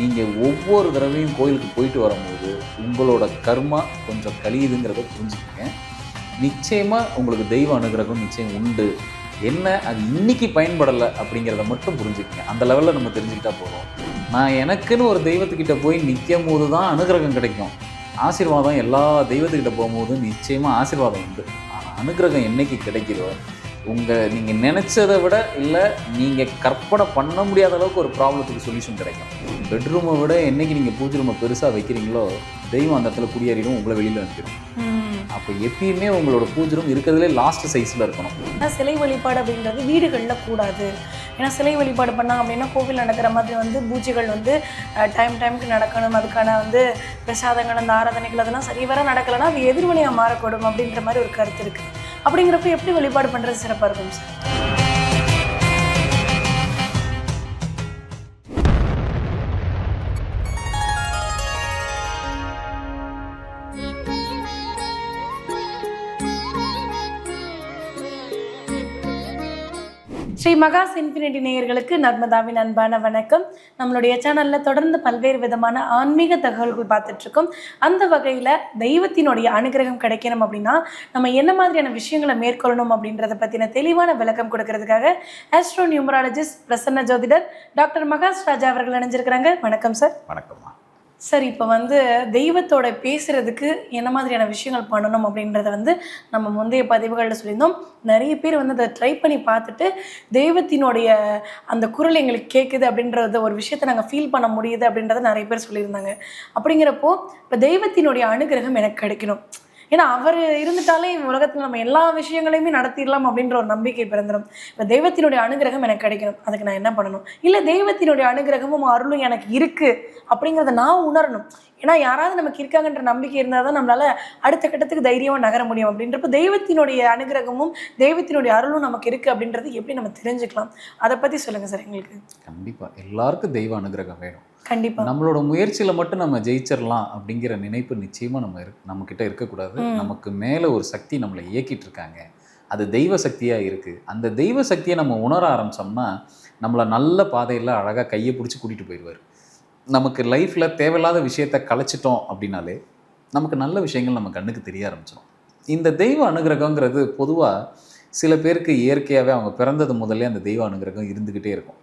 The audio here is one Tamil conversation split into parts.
நீங்கள் ஒவ்வொரு தடவையும் கோயிலுக்கு போயிட்டு வரும்போது உங்களோட கர்மா கொஞ்சம் கழியுதுங்கிறத புரிஞ்சுக்கங்க. நிச்சயமாக உங்களுக்கு தெய்வ அனுகிரகம் நிச்சயம் உண்டு. என்ன? அது இன்னைக்கு பயன்படலை அப்படிங்கிறத மட்டும் புரிஞ்சுக்கங்க. அந்த லெவலில் நம்ம தெரிஞ்சுக்கிட்டா போதும். நான் எனக்குன்னு ஒரு தெய்வத்துக்கிட்ட போய் நிற்கும் போது தான் அனுகிரகம் கிடைக்கும். ஆசீர்வாதம் எல்லா தெய்வத்துக்கிட்ட போகும்போது நிச்சயமாக ஆசீர்வாதம் உண்டு. அனுகிரகம் என்னைக்கு கிடைக்குதோ உங்கள் நீங்கள் நினச்சதை விட இல்லை நீங்கள் கற்பனை பண்ண முடியாத அளவுக்கு ஒரு ப்ராப்ளத்துக்கு சொல்யூஷன் கிடைக்கும். பெட்ரூமை விட என்னைக்கு நீங்கள் பூஜை ரூமை பெருசாக வைக்கிறீங்களோ தெய்வம் அந்த இடத்துல குடியேறிடும் உங்களை வெளியில் அனுப்பிடும் அப்போ எப்பயுமே உங்களோட பூஜை ரூம் இருக்கிறதுலே லாஸ்ட் சைஸில் இருக்கணும். ஏன்னா சிலை வழிபாடு அப்படின்றது வீடுகளில் கூடாது. ஏன்னா சிலை வழிபாடு பண்ணாங்க அப்படின்னா கோவில் நடக்கிற மாதிரி வந்து பூஜைகள் வந்து டைம் டைமுக்கு நடக்கணும். அதுக்கான வந்து பிரசாதங்கள் அந்த ஆராதனைகள் அதெல்லாம் சரிவர நடக்கலைன்னா அது எதிர்வினையாக மாறக்கூடும் அப்படின்ற மாதிரி ஒரு கருத்து இருக்குது அப்படிங்கிறப்ப எப்படி வழிபாடு பண்ணுறது சிறப்பாக இருக்கும் சார்? ஸ்ரீ மகாஸ் இன்ஃபினிட்டி நேயர்களுக்கு நர்மதாவின் அன்பான வணக்கம். நம்மளுடைய சேனலில் தொடர்ந்து பல்வேறு விதமான ஆன்மீக தகவல்கள் பார்த்துட்டு இருக்கோம் அந்த வகையில் தெய்வத்தினுடைய அனுகிரகம் கிடைக்கணும் அப்படின்னா நம்ம என்ன மாதிரியான விஷயங்களை மேற்கொள்ளணும் அப்படின்றத பற்றின தெளிவான விளக்கம் கொடுக்கறதுக்காக ஆஸ்ட்ரோ நியூமராலஜிஸ்ட் பிரசன்ன ஜோதிடர் டாக்டர் மகாஸ் ராஜா அவர்கள் இணைஞ்சிருக்கிறாங்க. வணக்கம் சார் வணக்கம்மா. சார் இப்போ வந்து தெய்வத்தோட பேசுறதுக்கு என்ன மாதிரியான விஷயங்கள் பண்ணணும் அப்படின்றத வந்து நம்ம முந்தைய பதிவுகளில் சொல்லியிருந்தோம். நிறைய பேர் வந்து அதை ட்ரை பண்ணி பார்த்துட்டு தெய்வத்தினுடைய அந்த குரல் எங்களுக்கு கேட்குது அப்படின்றத ஒரு விஷயத்தை நாங்கள் ஃபீல் பண்ண முடியுது அப்படின்றத நிறைய பேர் சொல்லியிருந்தாங்க. அப்படிங்கிறப்போ இப்போ தெய்வத்தினுடைய அனுகிரகம் எனக்கு கிடைக்கணும். ஏன்னா அவர் இருந்துட்டாலே உலகத்தில் நம்ம எல்லா விஷயங்களையுமே நடத்திடலாம் அப்படின்ற ஒரு நம்பிக்கை பிறந்துடும் இப்போ தெய்வத்தினுடைய அனுகிரகம் எனக்கு கிடைக்கணும். அதுக்கு நான் என்ன பண்ணணும்? இல்லை தெய்வத்தினுடைய அனுகிரகமும் அருளும் எனக்கு இருக்குது அப்படிங்கிறத நான் உணரணும். ஏன்னா யாராவது நமக்கு இருக்காங்கன்ற நம்பிக்கை இருந்தால் தான் நம்மளால் அடுத்த கட்டத்துக்கு தைரியமாக நகர முடியும். அப்படின்றப்ப தெய்வத்தினுடைய அனுகிரகமும் தெய்வத்தினுடைய அருளும் நமக்கு இருக்குது அப்படின்றது எப்படி நம்ம தெரிஞ்சுக்கலாம்? அதை பற்றி சொல்லுங்கள் சார் எங்களுக்கு. கண்டிப்பாக எல்லாருக்கும் தெய்வ அனுகிரகம் வேணும். கண்டிப்பாக நம்மளோட முயற்சியில மட்டும் நம்ம ஜெயிச்சிடலாம் அப்படிங்கிற நினைப்பு நிச்சயமா நம்ம இருக்கு நம்ம கிட்ட இருக்கக்கூடாது. நமக்கு மேல ஒரு சக்தி நம்மளை இயக்கிட்டு இருக்காங்க. அது தெய்வ சக்தியா இருக்கு. அந்த தெய்வ சக்தியை நம்ம உணர ஆரம்பிச்சோம்னா நம்மளை நல்ல பாதையில அழகா கையை பிடிச்சி கூட்டிட்டு போயிடுவார். நமக்கு லைஃப்ல தேவையில்லாத விஷயத்த கலைச்சிட்டோம் அப்படின்னாலே நமக்கு நல்ல விஷயங்கள் நம்ம கண்ணுக்கு தெரிய ஆரம்பிச்சிடும் இந்த தெய்வ அனுகிரகங்கிறது பொதுவா சில பேருக்கு இயற்கையாகவே அவங்க பிறந்தது முதல்ல அந்த தெய்வ அனுகிரகம் இருந்துக்கிட்டே இருக்கும்.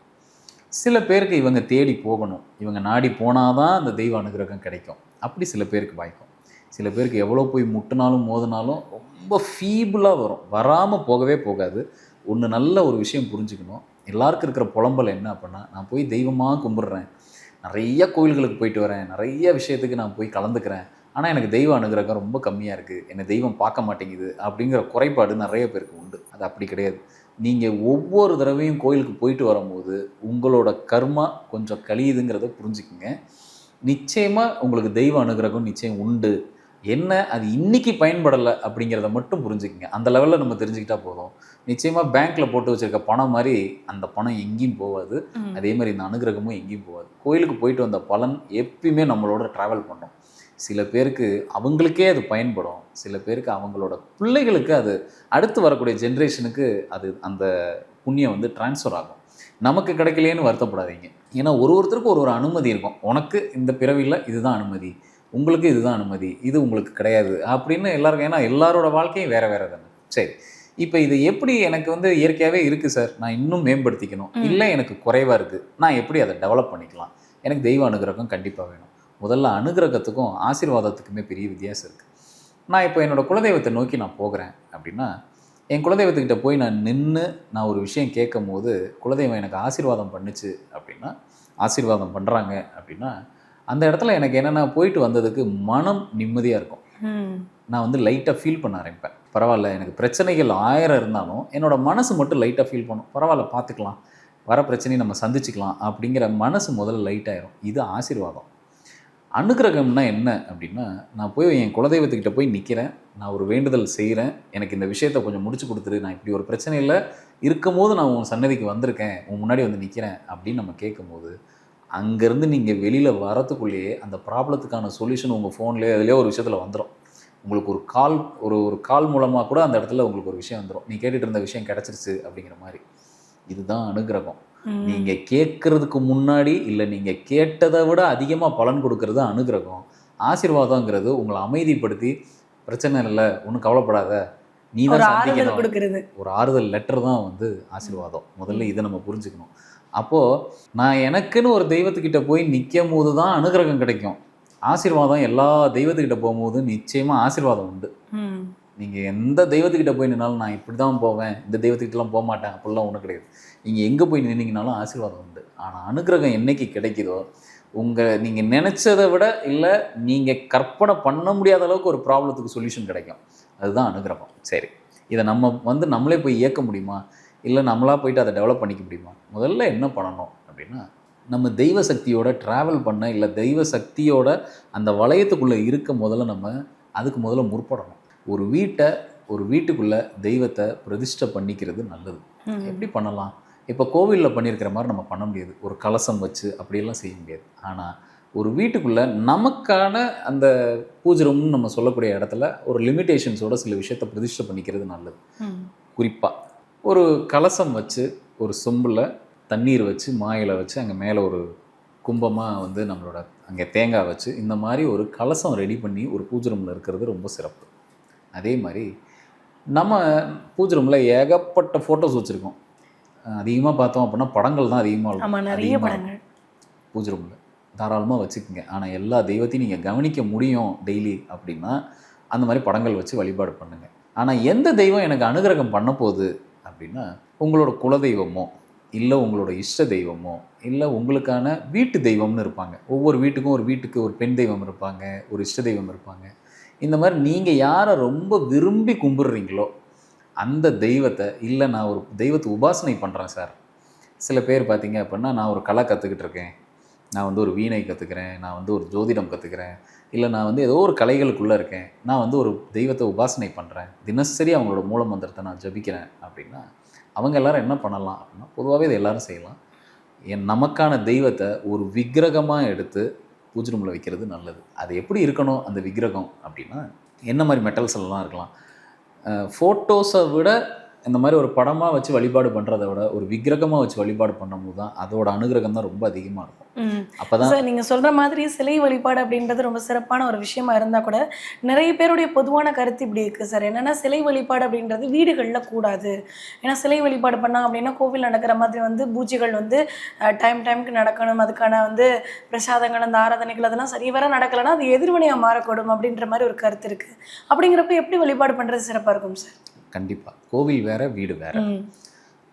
சில பேருக்கு இவங்க தேடி போகணும். இவங்க நாடி போனாதான் அந்த தெய்வ அனுகிரகம் கிடைக்கும். அப்படி சில பேருக்கு வாய்க்கும். சில பேருக்கு எவ்வளோ போய் முட்டினாலும் மோதினாலும் ரொம்ப ஃபீபிளாக வரும். வராமல் போகவே போகாது. ஒன்று நல்ல ஒரு விஷயம் புரிஞ்சுக்கணும். எல்லாருக்கும் இருக்கிற புலம்பல் என்ன அப்படின்னா நான் போய் தெய்வமாக கும்பிட்றேன். நிறைய கோயில்களுக்கு போயிட்டு வரேன். நிறைய விஷயத்துக்கு நான் போய் கலந்துக்கிறேன். ஆனால் எனக்கு தெய்வ அனுகிரகம் ரொம்ப கம்மியாக இருக்குது என்னை தெய்வம் பார்க்க மாட்டேங்குது அப்படிங்கிற குறைபாடு நிறைய பேருக்கு உண்டு. அது அப்படி கிடையாது. நீங்கள் ஒவ்வொரு தடவையும் கோயிலுக்கு போயிட்டு வரும்போது உங்களோட கர்மா கொஞ்சம் கழியுதுங்கிறத புரிஞ்சுக்குங்க. நிச்சயமாக உங்களுக்கு தெய்வ அனுகிரகம் நிச்சயம் உண்டு. என்ன அது இன்னைக்கு பயன்படலை அப்படிங்கிறத மட்டும் புரிஞ்சுக்குங்க. அந்த லெவலில் நம்ம தெரிஞ்சுக்கிட்டா போதும். நிச்சயமாக பேங்க்கில் போட்டு வச்சிருக்க பணம் மாதிரி அந்த பணம் எங்கேயும் போகாது. அதே மாதிரி இந்த அனுகிரகமும் எங்கேயும் போகாது. கோயிலுக்கு போயிட்டு வந்த பலன் எப்பயுமே நம்மளோட ட்ராவல் பண்ணும். சில பேருக்கு அவங்களுக்கே அது பயன்படும். சில பேருக்கு அவங்களோட பிள்ளைகளுக்கு அது அடுத்து வரக்கூடிய ஜென்ரேஷனுக்கு அது அந்த புண்ணியம் வந்து ட்ரான்ஸ்ஃபர் ஆகும். நமக்கு கிடைக்கலையேன்னு வருத்தப்படாதீங்க. ஏன்னா ஒரு ஒருத்தருக்கும் ஒரு ஒரு அனுமதி இருக்கும். உனக்கு இந்த பிறவியில் இதுதான் அனுமதி. உங்களுக்கு இதுதான் அனுமதி. இது உங்களுக்கு கிடையாது. அப்படின்னு எல்லாருக்கும் ஏன்னா எல்லாரோட வாழ்க்கையும் வேற வேற தானே. சரி. இப்போ இது எப்படி எனக்கு வந்து இயற்கையாகவே இருக்குது சார் நான் இன்னும் மேம்படுத்திக்கணும். இல்லை எனக்கு குறைவாக இருக்குது நான் எப்படி அதை டெவலப் பண்ணிக்கலாம்? எனக்கு தெய்வ அனுகிரகம் கண்டிப்பாக வேணும். முதல்ல அனுகிரகத்துக்கும் ஆசீர்வாதத்துக்குமே பெரிய வித்தியாசம் இருக்குது நான் இப்போ என்னோட குலதெய்வத்தை நோக்கி நான் போகிறேன் அப்படின்னா என் குலதெய்வத்துக்கிட்ட போய் நான் நின்று நான் ஒரு விஷயம் கேட்கும் போது குலதெய்வம் எனக்கு ஆசீர்வாதம் பண்ணுச்சு அப்படின்னா ஆசீர்வாதம் பண்ணுறாங்க அப்படின்னா அந்த இடத்துல எனக்கு என்னென்னா போயிட்டு வந்ததுக்கு மனம் நிம்மதியாக இருக்கும். நான் வந்து லைட்டாக ஃபீல் பண்ண ஆரம்பிப்பேன். பரவாயில்ல எனக்கு பிரச்சனைகள் ஆயிரம் இருந்தாலும் என்னோட மனசு மட்டும் லைட்டாக ஃபீல் பண்ணும். பரவாயில்ல பார்த்துக்கலாம். வர பிரச்சனையை நம்ம சந்திச்சுக்கலாம் அப்படிங்கிற மனசு முதல்ல லைட் ஆயிரும். இது ஆசீர்வாதம். அனுகிரகம்னா என்ன அப்படின்னா நான் போய் என் குலதெய்வத்துக்கிட்ட போய் நிற்கிறேன் நான் ஒரு வேண்டுதல் செய்கிறேன் எனக்கு இந்த விஷயத்தை கொஞ்சம் முடிச்சு கொடுத்துரு நான் இப்படி ஒரு பிரச்சனையில் இருக்கும்போது நான் உன் சன்னதிக்கு வந்திருக்கேன் உன் முன்னாடி வந்து நிற்கிறேன் அப்படின்னு நம்ம கேட்கும்போது அங்கேருந்து நீங்கள் வெளியில் வரத்துக்குள்ளேயே அந்த ப்ராப்ளத்துக்கான சொல்யூஷன் உங்கள் ஃபோன்லேயே அதுலேயே ஒரு விஷயத்தில் வந்துடும் உங்களுக்கு ஒரு கால் ஒரு ஒரு கால் மூலமாக கூட அந்த இடத்துல உங்களுக்கு ஒரு விஷயம் வந்துடும் நீ கேட்டுகிட்டு இருந்த விஷயம் கிடச்சிருச்சு அப்படிங்கிற மாதிரி. இதுதான் அனுகிரகம். நீங்க கேட்கறதுக்கு முன்னாடி இல்லை நீங்க கேட்டதை விட அதிகமா பலன் கொடுக்கறது அனுகிரகம். ஆசீர்வாதங்கிறது உங்களை அமைதிப்படுத்தி பிரச்சனை இல்லை ஒன்றும் கவலைப்படாத நீ தான் சந்திக்கணும். ஒரு ஆறுதல் லெட்டர் தான் வந்து ஆசீர்வாதம். முதல்ல இதை நம்ம புரிஞ்சுக்கணும். அப்போது நான் எனக்குன்னு ஒரு தெய்வத்துக்கிட்ட போய் நிற்கும் போது தான் அனுகிரகம் கிடைக்கும். ஆசீர்வாதம் எல்லா தெய்வத்துக்கிட்ட போகும்போது நிச்சயமாக ஆசீர்வாதம் உண்டு. நீங்கள் எந்த தெய்வத்துக்கிட்ட போய் நின்னாலும் நான் இப்படி தான் போவேன் இந்த தெய்வத்துக்கிட்டலாம் போக மாட்டேன் அப்படிலாம் ஒன்றும் கிடையாது. நீங்கள் எங்கே போய் நின்னீங்கனாலும் ஆசீர்வாதம் உண்டு. ஆனால் அனுகிரகம் என்றைக்கு கிடைக்குதோ உங்கள் நீங்கள் நினச்சதை விட இல்லை நீங்கள் கற்பனை பண்ண முடியாத அளவுக்கு ஒரு ப்ராப்ளத்துக்கு சொல்யூஷன் கிடைக்கும். அதுதான் அனுகிரகம் சரி. இதை நம்ம வந்து நம்மளே போய் இயக்க முடியுமா? இல்லை நம்மளாக போயிட்டு அதை டெவலப் பண்ணிக்க முடியுமா? முதல்ல என்ன பண்ணணும் அப்படின்னா நம்ம தெய்வ சக்தியோட ட்ராவல் பண்ண இல்லை தெய்வ சக்தியோட அந்த வளையத்துக்குள்ளே இருக்க முதல்ல நம்ம அதுக்கு முதல்ல முற்படணும். ஒரு வீட்டை ஒரு வீட்டுக்குள்ளே தெய்வத்தை பிரதிஷ்டை பண்ணிக்கிறது நல்லது. எப்படி பண்ணலாம்? இப்போ கோவிலில் பண்ணியிருக்கிற மாதிரி நம்ம பண்ண முடியாது. ஒரு கலசம் வச்சு அப்படியெல்லாம் செய்ய முடியாது. ஆனால் ஒரு வீட்டுக்குள்ளே நமக்கான அந்த பூஜை ரூம்னு நம்ம சொல்லக்கூடிய இடத்துல ஒரு லிமிட்டேஷன்ஸோட சில விஷயத்தை பிரதிஷ்டை பண்ணிக்கிறது நல்லது. குறிப்பாக ஒரு கலசம் வச்சு ஒரு சொம்பில் தண்ணீர் வச்சு மாயில வச்சு அங்கே மேலே ஒரு கும்பமாக வந்து நம்மளோட அங்கே தேங்காய் வச்சு இந்த மாதிரி ஒரு கலசம் ரெடி பண்ணி ஒரு பூஜை ரூமில் இருக்கிறது ரொம்ப சிறப்பு. அதே மாதிரி நம்ம பூஜை ரூமில் ஏகப்பட்ட ஃபோட்டோஸ் வச்சுருக்கோம். அதிகமாக பார்த்தோம் அப்படின்னா படங்கள் தான் அதிகமாக ஆமா நிறைய படங்கள். பூஜை ரூமில் தாராளமாக வச்சுக்கோங்க. ஆனால் எல்லா தெய்வத்தையும் நீங்கள் கவனிக்க முடியும் டெய்லி அப்படின்னா அந்த மாதிரி படங்கள் வச்சு வழிபாடு பண்ணுங்கள் ஆனால் எந்த தெய்வம் எனக்கு அனுகிரகம் பண்ண போகுது அப்படின்னா உங்களோட குலதெய்வமோ இல்லை உங்களோட இஷ்ட தெய்வமோ இல்லை உங்களுக்கான வீட்டு தெய்வம்னு இருப்பாங்க. ஒவ்வொரு வீட்டுக்கும் ஒரு வீட்டுக்கு ஒரு பெண் தெய்வம் இருப்பாங்க ஒரு இஷ்ட தெய்வம் இருப்பாங்க. இந்த மாதிரி நீங்கள் யாரை ரொம்ப விரும்பி கும்பிடுறீங்களோ அந்த தெய்வத்தை இல்லை நான் ஒரு தெய்வத்தை உபாசனை பண்ணுறேன் சார். சில பேர் பார்த்தீங்க அப்படின்னா நான் ஒரு கலை கற்றுக்கிட்டு இருக்கேன். நான் வந்து ஒரு வீணை கற்றுக்கிறேன் நான் வந்து ஒரு ஜோதிடம் கற்றுக்கிறேன் இல்லை நான் வந்து ஏதோ ஒரு கலைகளுக்குள்ளே இருக்கேன். நான் வந்து ஒரு தெய்வத்தை உபாசனை பண்ணுறேன் தினசரி அவங்களோட மூல மந்திரத்தை நான் ஜபிக்கிறேன் அப்படின்னா அவங்க எல்லோரும் என்ன பண்ணலாம் அப்படின்னா பொதுவாகவே இதை எல்லோரும் செய்யலாம். என் நமக்கான தெய்வத்தை ஒரு விக்கிரகமாக எடுத்து பூஜை ரூமில் வைக்கிறது நல்லது. அது எப்படி இருக்கணும் அந்த விக்கிரகம் அப்படின்னா என்ன மாதிரி மெட்டல்ஸ் எல்லாம் இருக்கலாம். ஃபோட்டோஸை விட இந்த மாதிரி ஒரு படமாக வச்சு வழிபாடு பண்ணுறதை விட ஒரு விக்கிரகமாக வச்சு வழிபாடு பண்ணும்போது தான் அதோட அனுகிரகம் தான் ரொம்ப அதிகமாக இருக்கும். ம். அப்போ தான் சார் நீங்க சொல்ற மாதிரி சிலை வழிபாடு அப்படின்றது ரொம்ப சிறப்பான ஒரு விஷயமா இருந்தா கூட நிறைய பேருடைய பொதுவான கருத்து இப்படி இருக்கு சார். என்னன்னா சிலை வழிபாடு அப்படின்றது வீடுகள்ல கூடாது. ஏன்னா சிலை வழிபாடு பண்ணாங்க அப்படின்னா கோவில் நடக்கிற மாதிரி வந்து பூஜைகள் வந்து டைம் டைமுக்கு நடக்கணும். அதுக்கான வந்து பிரசாதங்கள் அந்த ஆராதனைகள் அதெல்லாம் சரிவர நடக்கலைன்னா அது எதிர்வினையா மாறக்கூடும் அப்படின்ற மாதிரி ஒரு கருத்து இருக்கு. அப்படிங்கிறப்ப எப்படி வழிபாடு பண்றது சிறப்பா இருக்கும் சார்? கண்டிப்பாக கோவில் வேற வீடு வேற.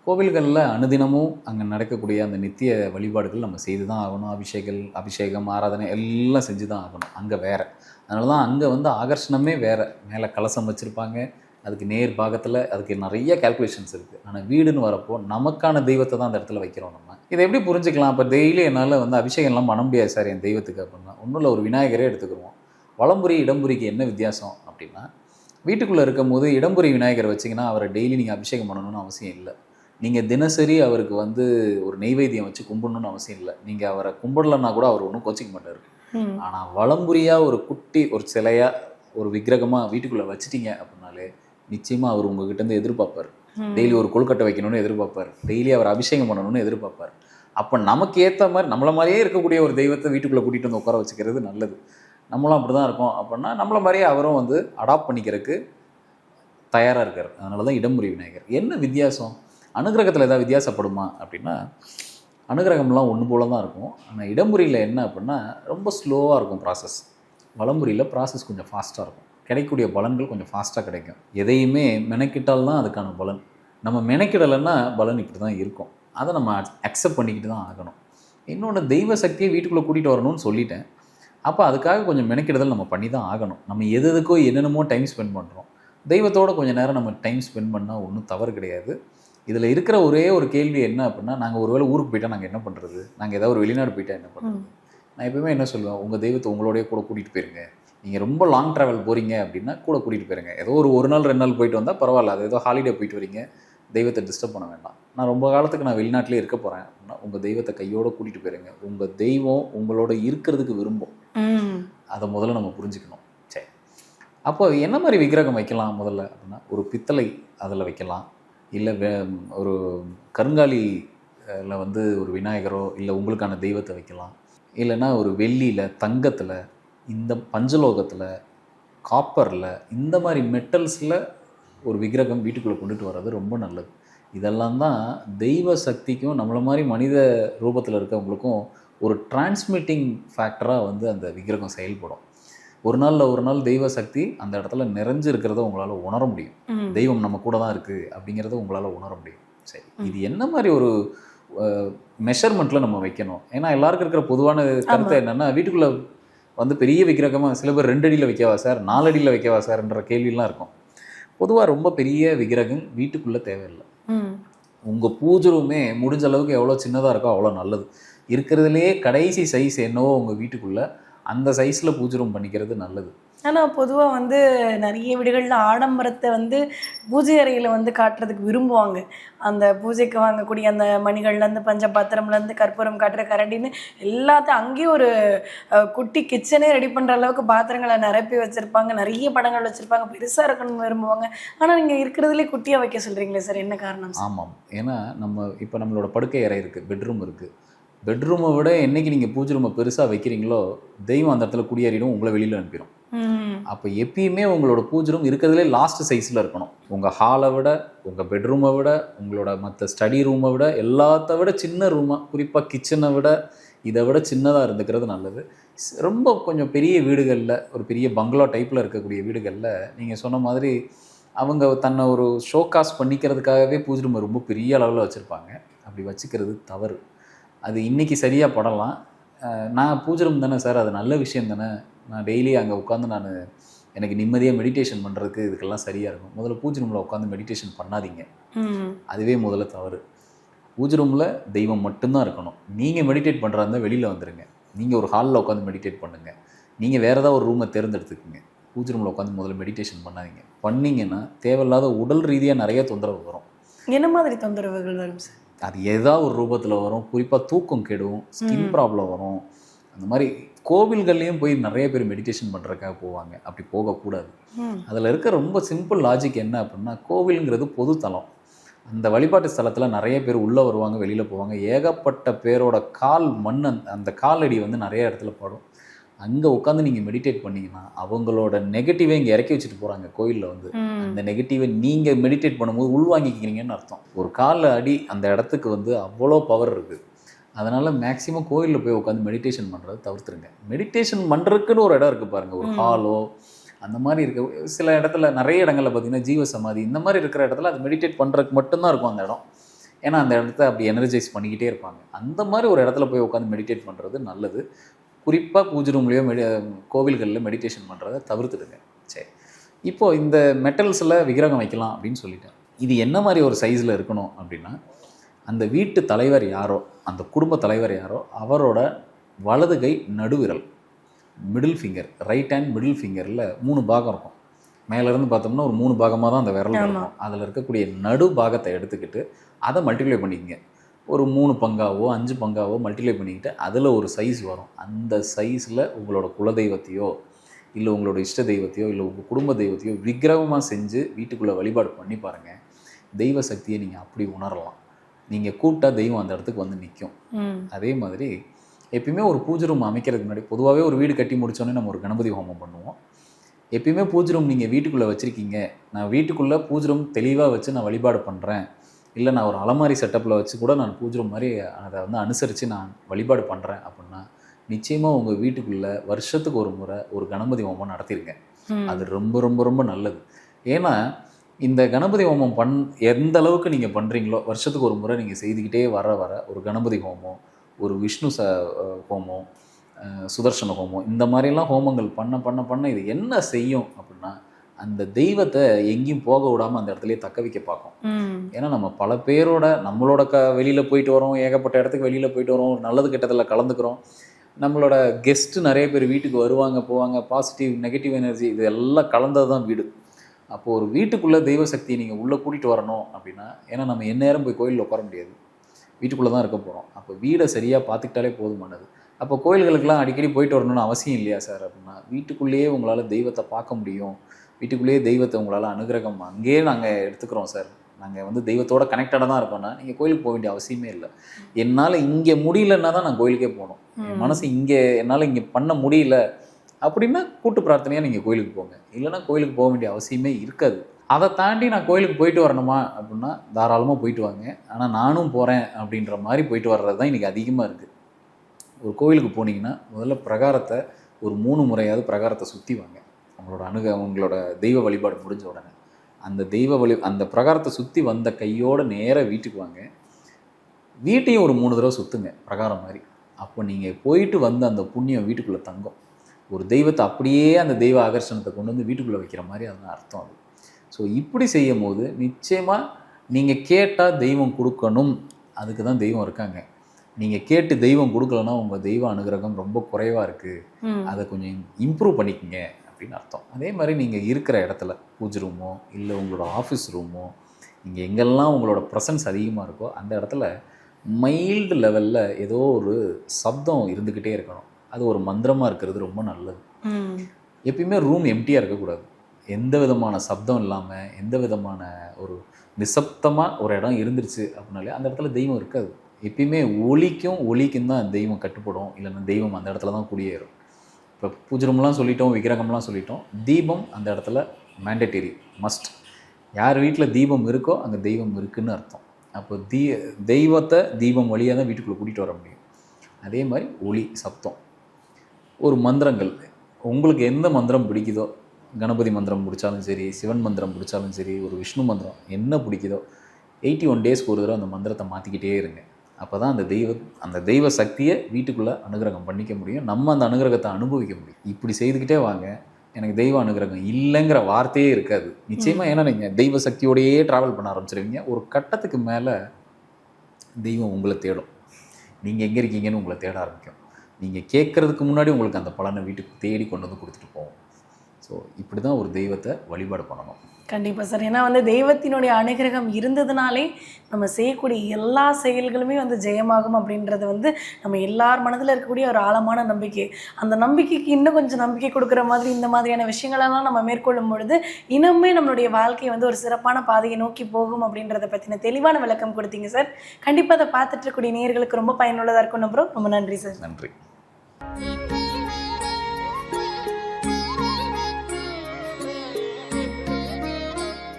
கோவில்களில் அனுதினமும் அங்கே நடக்கக்கூடிய அந்த நித்திய வழிபாடுகள் நம்ம செய்து தான் ஆகணும். அபிஷேகல் அபிஷேகம் ஆராதனை எல்லாம் செஞ்சு தான் ஆகணும். அங்கே வேற. அதனால தான் அங்கே வந்து ஆகர்ஷணமே வேற. மேலே கலசம் வச்சுருப்பாங்க. அதுக்கு நேர் பாகத்தில் அதுக்கு நிறைய கால்குலேஷன்ஸ் இருக்குது ஆனால் வீடுன்னு வரப்போ நமக்கான தெய்வத்தை தான் அந்த இடத்துல வைக்கிறோம் நம்ம. இதை எப்படி புரிஞ்சுக்கலாம்? அப்போ டெய்லி என்னால் வந்து அபிஷேகம்லாம் பண்ண முடியாது சார் என் தெய்வத்துக்கு அப்படின்னா. ஒன்றும் இல்லை ஒரு விநாயகரே எடுத்துக்கிடுவோம் வலம்புரி இடம்புரிக்கு என்ன வித்தியாசம் அப்படின்னா வீட்டுக்குள்ளே இருக்கும்போது இடம்புரி விநாயகர் வச்சிங்கன்னா அவரை டெய்லி நீங்கள் அபிஷேகம் பண்ணணும்னு அவசியம் இல்லை. நீங்கள் தினசரி அவருக்கு வந்து ஒரு நெய்வேத்தியம் வச்சு கும்பிடணும்னு அவசியம் இல்லை. நீங்கள் அவரை கும்பிடலன்னா கூட அவர் ஒன்றும் கோச்சிக்க மாட்டார். ஆனால் வலம்புரியாக ஒரு குட்டி ஒரு சிலையாக ஒரு விக்கிரகமாக வீட்டுக்குள்ளே வச்சிட்டீங்க அப்படின்னாலே நிச்சயமாக அவர் உங்ககிட்டேருந்து எதிர்பார்ப்பார். டெய்லி ஒரு கொழுக்கட்டை வைக்கணும்னு எதிர்பார்ப்பார். டெய்லி அவர் அபிஷேகம் பண்ணணும்னு எதிர்பார்ப்பார். அப்போ நமக்கு ஏற்ற மாதிரி நம்மள மாதிரியே இருக்கக்கூடிய ஒரு தெய்வத்தை வீட்டுக்குள்ளே கூட்டிகிட்டு வந்து உட்கார வச்சுக்கிறது நல்லது. நம்மளும் அப்படி தான் இருக்கோம் அப்படின்னா நம்மளை மாதிரியே அவரும் வந்து அடாப்ட் பண்ணிக்கிறதுக்கு தயாராக இருக்கார். அதனால தான் இடமுறை விநாயகர். என்ன வித்தியாசம்? அனுகிரகத்தில் ஏதாவது வித்தியாசப்படுமா அப்படின்னா அனுகிரகம்லாம் ஒன்று போல தான் இருக்கும். ஆனால் இடமுறையில் என்ன அப்படின்னா ரொம்ப ஸ்லோவாக இருக்கும் ப்ராசஸ் வளமுறையில் ப்ராசஸ் கொஞ்சம் ஃபாஸ்ட்டாக இருக்கும். கிடைக்கக்கூடிய பலன்கள் கொஞ்சம் ஃபாஸ்ட்டாக கிடைக்கும். எதையுமே மெனக்கிட்டால் தான் அதுக்கான பலன். நம்ம மெனக்கிடலைன்னா பலன் இப்படி தான் இருக்கும். அதை நம்ம அக்செப்ட் பண்ணிக்கிட்டு தான் ஆகணும். இன்னொன்று தெய்வ சக்தியை வீட்டுக்குள்ளே கூட்டிகிட்டு வரணும்னு சொல்லிட்டேன். அப்போ அதுக்காக கொஞ்சம் மெனக்கிடுதல் நம்ம பண்ணி தான் ஆகணும். நம்ம எது எதுக்கோ என்னென்னமோ டைம் ஸ்பெண்ட் பண்ணுறோம் தெய்வத்தோட கொஞ்சம் நேரம் நம்ம டைம் ஸ்பெண்ட் பண்ணால் ஒன்றும் தவறு கிடையாது. இதில் இருக்கிற ஒரே ஒரு கேள்வி என்ன அப்படின்னா நாங்கள் ஒருவேளை ஊருக்கு போயிட்டா நாங்கள் என்ன பண்ணுறது நாங்கள் ஏதாவது ஒரு வெளிநாடு போயிட்டா என்ன பண்ணுறது. நான் எப்பவுமே என்ன சொல்லுவேன் உங்கள் தெய்வத்தை உங்களோடய கூட கூட்டிகிட்டு போயிருங்க. நீங்கள் ரொம்ப லாங் ட்ராவல் போகிறீங்க அப்படின்னா கூட கூட்டிகிட்டு போயிருங்க. ஏதோ ஒரு ஒரு நாள் ரெண்டு நாள் போயிட்டு வந்தால் பரவாயில்ல. அது ஏதோ ஹாலிடே போயிட்டு வரீங்க. தெய்வத்தை டிஸ்டர்ப் பண்ண வேண்டாம். நான் ரொம்ப காலத்துக்கு நான் வெளிநாட்டிலே இருக்க போகிறேன் அப்படின்னா உங்கள் தெய்வத்தை கையோட கூட்டிகிட்டு போயிருங்க. உங்கள் தெய்வம் உங்களோட இருக்கிறதுக்கு விரும்பும். அதை முதல்ல நம்ம புரிஞ்சுக்கணும். சரி அப்போ என்ன மாதிரி விக்கிரகம் வைக்கலாம் முதல்ல அப்படின்னா ஒரு பித்தளை அதில் வைக்கலாம். இல்லை வே ஒரு கருங்காலி இல்லை வந்து ஒரு விநாயகரோ இல்லை உங்களுக்கான தெய்வத்தை வைக்கலாம். இல்லைன்னா ஒரு வெள்ளியில் தங்கத்தில் இந்த பஞ்சலோகத்தில் காப்பரில் இந்த மாதிரி மெட்டல்ஸில் ஒரு விக்கிரகம் வீட்டுக்குள்ளே கொண்டுட்டு வர்றது ரொம்ப நல்லது. இதெல்லாம் தான் தெய்வ சக்திக்கும் நம்மள மாதிரி மனித ரூபத்தில் இருக்கவங்களுக்கும் ஒரு டிரான்ஸ்மிட்டிங் ஃபேக்டராக வந்து அந்த விக்கிரகம் செயல்படும். ஒரு நாளில் ஒரு நாள் தெய்வ சக்தி அந்த இடத்துல நிறைஞ்சு இருக்கிறத உங்களால் உணர முடியும். தெய்வம் நம்ம கூட தான் இருக்குது அப்படிங்கிறத உங்களால் உணர முடியும். சரி இது என்ன மாதிரி ஒரு மெஷர்மெண்ட்டில் நம்ம வைக்கணும்? ஏன்னா எல்லாருக்கும் இருக்கிற பொதுவான கருத்து என்னென்னா வீட்டுக்குள்ளே வந்து பெரிய விக்கிரகமாக சில பேர் ரெண்டு அடியில் வைக்கவா சார் நாலு அடியில் வைக்கவா சார்ன்ற கேள்வியெல்லாம் இருக்கும். பொதுவாக ரொம்ப பெரிய விக்கிரகம் வீட்டுக்குள்ளே தேவையில்லை. உங்கள் பூஜை ரூமே முடிஞ்ச அளவுக்கு எவ்வளோ சின்னதாக இருக்கோ அவ்வளோ நல்லது. இருக்கிறதுலே கடைசி சைஸ் என்னவோ உங்கள் வீட்டுக்குள்ளே அந்த சைஸில் பூஜை ரூம் பண்ணிக்கிறது நல்லது. ஆனால் பொதுவாக வந்து நிறைய வீடுகளில் ஆடம்பரத்தை வந்து பூஜை அறையில் வந்து காட்டுறதுக்கு விரும்புவாங்க. அந்த பூஜைக்கு வாங்கக்கூடிய அந்த மணிகள்லேருந்து பஞ்ச பாத்திரம்லேருந்து கற்பூரம் காட்டுற கரண்டின்னு எல்லாத்தையும் அங்கேயும் ஒரு குட்டி கிச்சனே ரெடி பண்ணுற அளவுக்கு பாத்திரங்களை நிரப்பி வச்சுருப்பாங்க. நிறைய படங்கள் வச்சுருப்பாங்க. பெருசாக இருக்கணும்னு விரும்புவாங்க. ஆனால் நீங்கள் இருக்கிறதுலே குட்டியாக வைக்க சொல்கிறீங்களே சார் என்ன காரணம் ஆமாம். ஏன்னா நம்ம இப்போ நம்மளோட படுக்கை அறை இருக்குது பெட்ரூம் இருக்குது பெட்ரூமை விட என்னைக்கு நீங்கள் பூஜை ரூமை பெருசாக வைக்கிறீங்களோ தெய்வம் அந்த இடத்துல குடியேறிடும் உங்களை வெளியில் அனுப்பிடும் அப்போ எப்பயுமே உங்களோட பூஜை ரூம் இருக்கிறதுலே லாஸ்ட் சைஸில் இருக்கணும். உங்கள் ஹாலை விட உங்கள் பெட்ரூமை விட உங்களோட மற்ற ஸ்டடி ரூமை விட எல்லாத்த விட சின்ன ரூமாக குறிப்பாக கிச்சனை விட இதை விட சின்னதாக இருந்துக்கிறது நல்லது. ரொம்ப கொஞ்சம் பெரிய வீடுகளில் ஒரு பெரிய பங்களா டைப்பில் இருக்கக்கூடிய வீடுகளில் நீங்கள் சொன்ன மாதிரி அவங்க தன்னை ஒரு ஷோகாஸ் பண்ணிக்கிறதுக்காகவே பூஜை ரூமை ரொம்ப பெரிய அளவில் வச்சுருப்பாங்க. அப்படி வச்சுக்கிறது தவறு. அது இன்னைக்கு சரியாக படலாம். நான் பூஜை ரூம் தானே சார் அது நல்ல விஷயம் தானே. நான் டெய்லி அங்கே உட்காந்து நான் எனக்கு நிம்மதியாக மெடிடேஷன் பண்ணுறதுக்கு இதுக்கெல்லாம் சரியாக இருக்கும். முதல்ல பூஜை ரூமில் உட்காந்து மெடிடேஷன் பண்ணாதீங்க. அதுவே முதல்ல தவறு. பூஜை ரூமில் தெய்வம் மட்டும்தான் இருக்கணும். நீங்கள் மெடிடேட் பண்ணுறா இருந்தால் வெளியில் வந்துடுங்க நீங்கள் ஒரு ஹாலில் உட்காந்து மெடிடேட் பண்ணுங்கள் நீங்கள் வேறு ஏதாவது ஒரு ரூமை தேர்ந்தெடுத்துக்குங்க. பூஜை ரூமில் உட்காந்து முதல்ல மெடிடேஷன் பண்ணாதீங்க. பண்ணீங்கன்னா தேவையில்லாத உடல் ரீதியாக நிறைய தொந்தரவு வரும். என்ன மாதிரி தொந்தரவுகள் வரும் சார்? அது ஏதாவது ஒரு ரூபத்தில் வரும். குறிப்பாக தூக்கம் கெடும் ஸ்கின். ப்ராப்ளம் வரும். அந்த மாதிரி கோவில்கள்லேயும் போய் நிறைய பேர் மெடிடேஷன் பண்ணுறதுக்காக போவாங்க. அப்படி போகக்கூடாது. அதில் இருக்க ரொம்ப சிம்பிள் லாஜிக் என்ன அப்படின்னா கோவிலுங்கிறது பொது தலம். அந்த வழிபாட்டு ஸ்தலத்தில் நிறைய பேர் உள்ளே வருவாங்க வெளியில் போவாங்க. ஏகப்பட்ட பேரோட கால் மண் அந்த- அந்த காலடி வந்து நிறைய இடத்துல படும். அங்கே உட்காந்து நீங்கள் மெடிடேட் பண்ணீங்கன்னா அவங்களோட நெகட்டிவை இங்கே இறக்கி வச்சுட்டு போகிறாங்க கோயிலில் வந்து. அந்த நெகட்டிவை நீங்கள் மெடிடேட் பண்ணும்போது உள்வாங்கிக்கிறீங்கன்னு அர்த்தம். ஒரு கால் அடி அந்த இடத்துக்கு வந்து அவ்வளோ பவர் இருக்குது அதனால் மேக்ஸிமம் கோயிலில் போய் உட்காந்து மெடிடேஷன் பண்ணுறதை தவிர்த்துருங்க. மெடிடேஷன் பண்ணுறதுக்குன்னு ஒரு இடம் இருக்குது பாருங்கள் ஒரு. ஹாலோ அந்த மாதிரி இருக்க சில இடத்துல நிறைய இடங்கள்ல பார்த்தீங்கன்னா ஜீவ சமாதி இந்த மாதிரி இருக்கிற இடத்துல அது மெடிடேட் பண்ணுறதுக்கு மட்டும்தான் இருக்கும் அந்த இடம். ஏன்னா அந்த இடத்த அப்படி எனர்ஜைஸ் பண்ணிக்கிட்டே இருப்பாங்க. அந்த மாதிரி ஒரு இடத்துல போய் உட்காந்து மெடிடேட் பண்ணுறது நல்லது. குறிப்பாக பூஜை ரூம்லேயோ மெடி கோவில்களில் மெடிடேஷன் பண்ணுறதை தவிர்த்துடுங்க. சரி. இப்போ இந்த மெட்டல்ஸில் விக்கிரகம் வைக்கலாம் அப்படின்னு சொல்லிட்டேன். இது என்ன மாதிரி ஒரு சைஸில் இருக்கணும் அப்படின்னா அந்த வீட்டு தலைவர் யாரோ அந்த குடும்ப தலைவர் யாரோ அவரோட வலது கை நடுவிரல் middle finger right hand middle ஃபிங்கரில் மூணு பாகம் இருக்கும். மேலேருந்து பார்த்தோம்னா ஒரு மூணு பாகமாக தான் அந்த விரல். இருக்கும். அதில் இருக்கக்கூடிய நடு பாகத்தை எடுத்துக்கிட்டு அதை மல்டிப்ளை பண்ணிக்கங்க. ஒரு மூணு பங்காவோ அஞ்சு பங்காவோ மல்டிப்ளை பண்ணிக்கிட்டு அதில் ஒரு சைஸ் வரும். அந்த சைஸில் உங்களோட குலதெய்வத்தையோ இல்லை உங்களோட இஷ்ட தெய்வத்தையோ இல்லை உங்கள் குடும்ப தெய்வத்தையோ விக்கிரகமாக செஞ்சு வீட்டுக்குள்ளே வழிபாடு பண்ணி பாருங்கள் தெய்வ சக்தியை நீங்கள் அப்படி உணரலாம். நீங்கள் கூப்பிட்டா தெய்வம் அந்த இடத்துக்கு வந்து நிற்கும் அதே மாதிரி எப்பயுமே ஒரு பூஜை ரூம் அமைக்கிறதுக்கு முன்னாடி பொதுவாகவே ஒரு வீடு கட்டி முடிச்சோடனே நம்ம ஒரு கணபதி ஹோமம் பண்ணுவோம். எப்பயுமே பூஜை ரூம் நீங்கள் வீட்டுக்குள்ளே வச்சுருக்கீங்க. நான் வீட்டுக்குள்ளே பூஜை ரூம் தெளிவாக வச்சு நான் வழிபாடு பண்ணுறேன் இல்லை நான் ஒரு அலமாரி செட்டப்பில் வச்சு கூட நான் பூஜை மாதிரி அதை வந்து அனுசரித்து நான் வழிபாடு பண்ணுறேன் அப்படின்னா நிச்சயமாக உங்கள் வீட்டுக்குள்ளே வருஷத்துக்கு ஒரு முறை ஒரு கணபதி ஹோமம் நடத்திருங்க ம். அது ரொம்ப ரொம்ப ரொம்ப நல்லது ஏன்னா இந்த கணபதி ஹோமம் பண் எந்த அளவுக்கு நீங்கள் பண்ணுறீங்களோ வருஷத்துக்கு ஒரு முறை நீங்கள் செய்துக்கிட்டே வர வர ஒரு கணபதி ஹோமம் ஒரு விஷ்ணு ச ஹோமம் சுதர்சன ஹோமம் இந்த மாதிரிலாம் ஹோமங்கள் பண்ண பண்ண பண்ண இது என்ன செய்யும் அப்படின்னா அந்த தெய்வத்தை எங்கேயும் போக விடாமல் அந்த இடத்துலயே தக்க வைக்க பார்க்கும். ஏன்னா நம்ம பல பேரோட நம்மளோட க வெளியில் போயிட்டு வரோம் ஏகப்பட்ட இடத்துக்கு வெளியில் போயிட்டு வரோம் நல்லது கெட்டதில் கலந்துக்கிறோம். நம்மளோட கெஸ்ட்டு நிறைய பேர் வீட்டுக்கு வருவாங்க போவாங்க பாசிட்டிவ் நெகட்டிவ் எனர்ஜி இது எல்லாம் கலந்தது தான் வீடு. அப்போது ஒரு வீட்டுக்குள்ளே தெய்வ சக்தியை நீங்கள் உள்ளே கூட்டிகிட்டு வரணும் அப்படின்னா ஏன்னா நம்ம எந்நேரம் போய் கோயிலில் உட்கார முடியாது. வீட்டுக்குள்ளே தான் இருக்க போகிறோம் அப்போ வீடை சரியாக பார்த்துக்கிட்டாலே போதுமானது. அப்போ கோயில்களுக்கெல்லாம் அடிக்கடி போயிட்டு வரணும்னு அவசியம் இல்லையா சார் அப்படின்னா வீட்டுக்குள்ளேயே உங்களால் தெய்வத்தை பார்க்க முடியும். வீட்டுக்குள்ளேயே தெய்வத்தை உங்களால் அனுகிரகம் அங்கேயே நாங்கள் எடுத்துக்கிறோம் சார். நாங்கள் வந்து தெய்வத்தோட கனெக்டடாக தான் இருக்கோம்னா நீங்கள் கோயிலுக்கு போக வேண்டிய அவசியமே இல்லை. என்னால் இங்கே முடியலன்னா தான் நான் கோயிலுக்கே போகணும். என் மனசு இங்கே என்னால் இங்கே பண்ண முடியல அப்படின்னா கூட்டு பிரார்த்தனையாக நீங்கள் கோயிலுக்கு போங்க. இல்லைன்னா கோயிலுக்கு போக வேண்டிய அவசியமே இருக்காது. அதை தாண்டி நான் கோயிலுக்கு போயிட்டு வரணுமா அப்படின்னா தாராளமாக போயிட்டு வாங்க. ஆனால் நானும் போகிறேன் அப்படின்ற மாதிரி போயிட்டு வர்றது தான் இன்றைக்கி அதிகமாக இருக்குது ஒரு கோயிலுக்கு போனீங்கன்னா முதல்ல பிரகாரத்தை ஒரு மூணு முறையாவது பிரகாரத்தை சுற்றி வாங்க. உங்களோட அணுக உங்களோட தெய்வ வழிபாடு முடிஞ்ச உடனே. அந்த தெய்வ வழி அந்த பிரகாரத்தை சுற்றி வந்த கையோட நேராக வீட்டுக்கு வாங்க. வீட்டையும் ஒரு மூணு தடவை சுற்றுங்க பிரகாரம் மாதிரி. அப்போ நீங்கள் போயிட்டு வந்த அந்த புண்ணியம் வீட்டுக்குள்ளே தங்கும். ஒரு தெய்வத்தை அப்படியே அந்த தெய்வ ஆகர்ஷணத்தை கொண்டு வந்து வீட்டுக்குள்ளே வைக்கிற மாதிரி அதுதான் அர்த்தம் அது. ஸோ இப்படி செய்யும் போது நிச்சயமாக நீங்கள் கேட்டால் தெய்வம் கொடுக்கணும். அதுக்கு தான் தெய்வம் இருக்காங்க. நீங்கள் கேட்டு தெய்வம் கொடுக்கலன்னா உங்கள் தெய்வ அனுகிரகம் ரொம்ப குறைவாக இருக்குது. அதை கொஞ்சம் இம்ப்ரூவ் பண்ணிக்கங்க. அப்படின்னு அர்த்தம். அதே மாதிரி நீங்கள் இருக்கிற இடத்துல பூஜை ரூமோ இல்லை உங்களோட ஆஃபீஸ் ரூமோ நீங்கள் எங்கெல்லாம் உங்களோட ப்ரெசன்ஸ் அதிகமாக இருக்கோ அந்த இடத்துல மைல்டு லெவலில் ஏதோ ஒரு சப்தம் இருந்துக்கிட்டே இருக்கணும். அது ஒரு மந்திரமாக இருக்கிறது ரொம்ப நல்லது. எப்பயுமே ரூம் எம்டியாக இருக்கக்கூடாது. எந்த விதமான சப்தம் இல்லாமல் எந்த விதமான ஒரு நிசப்தமாக ஒரு இடம் இருந்துருச்சு அப்படின்னாலே அந்த இடத்துல தெய்வம் இருக்காது. எப்பயுமே ஒளிக்கும் ஒளிக்கும் தான் தெய்வம் கட்டுப்படும். இல்லைன்னா தெய்வம் அந்த இடத்துல தான் குடியேறும். இப்போ பூஜ்ரம்லாம் சொல்லிட்டோம் விக்கிரகம்லாம் சொல்லிட்டோம். தீபம் அந்த இடத்துல மேண்டேட்டரி மஸ்ட் யார் வீட்டில் தீபம் இருக்கோ அங்கே தெய்வம் இருக்குன்னு அர்த்தம். அப்போ தீ தெய்வத்தை தீபம் வழியாக தான் வீட்டுக்குள்ளே கூட்டிகிட்டு வர முடியும். அதே மாதிரி ஒளி சப்தம். ஒரு மந்திரங்கள். உங்களுக்கு எந்த மந்திரம் பிடிக்குதோ கணபதி மந்திரம் பிடிச்சாலும் சரி சிவன் மந்திரம் பிடிச்சாலும் சரி ஒரு விஷ்ணு மந்திரம் என்ன பிடிக்குதோ எயிட்டி ஒன் டேஸ்க்கு ஒரு தடவை அந்த மந்திரத்தை மாற்றிக்கிட்டே இருங்க. அப்போ தான் அந்த தெய்வ அந்த தெய்வ சக்தியை வீட்டுக்குள்ளே அனுகிரகம் பண்ணிக்க முடியும். நம்ம அந்த அனுகிரகத்தை அனுபவிக்க முடியும். இப்படி செய்துக்கிட்டே வாங்க. எனக்கு தெய்வ அனுகிரகம் இல்லைங்கிற வார்த்தையே இருக்காது. நிச்சயமாக ஏன்னா நீங்கள் தெய்வ சக்தியோடையே ட்ராவல் பண்ண ஆரம்பிச்சிருவீங்க. ஒரு கட்டத்துக்கு மேலே தெய்வம் உங்களை தேடும். நீங்கள் எங்கே இருக்கீங்கன்னு உங்களை தேட ஆரம்பிக்கும். நீங்கள் கேட்குறதுக்கு முன்னாடி உங்களுக்கு அந்த பலனை வீட்டுக்கு தேடி கொண்டு வந்து கொடுத்துட்டு போகும். ஸோ இப்படி தான் ஒரு தெய்வத்தை வழிபாடு பண்ணணும். கண்டிப்பாக சார். ஏன்னா வந்து தெய்வத்தினுடைய அனுகிரகம் இருந்ததுனாலே நம்ம செய்யக்கூடிய எல்லா செயல்களுமே வந்து ஜெயமாகும் அப்படின்றது வந்து நம்ம எல்லார் மனதில் இருக்கக்கூடிய ஒரு ஆழமான நம்பிக்கை. அந்த நம்பிக்கைக்கு இன்னும் கொஞ்சம் நம்பிக்கை கொடுக்குற மாதிரி இந்த மாதிரியான விஷயங்களெல்லாம் நம்ம மேற்கொள்ளும் பொழுது இன்னுமே நம்மளுடைய வாழ்க்கை வந்து ஒரு சிறப்பான பாதையை நோக்கி போகும் அப்படின்றத பற்றின தெளிவான விளக்கம் கொடுத்தீங்க சார். கண்டிப்பாக அதை பார்த்துட்டு இருக்கக்கூடிய நேயர்களுக்கு ரொம்ப பயனுள்ளதாக இருக்கும். நம்புறோம் ரொம்ப நன்றி சார். நன்றி.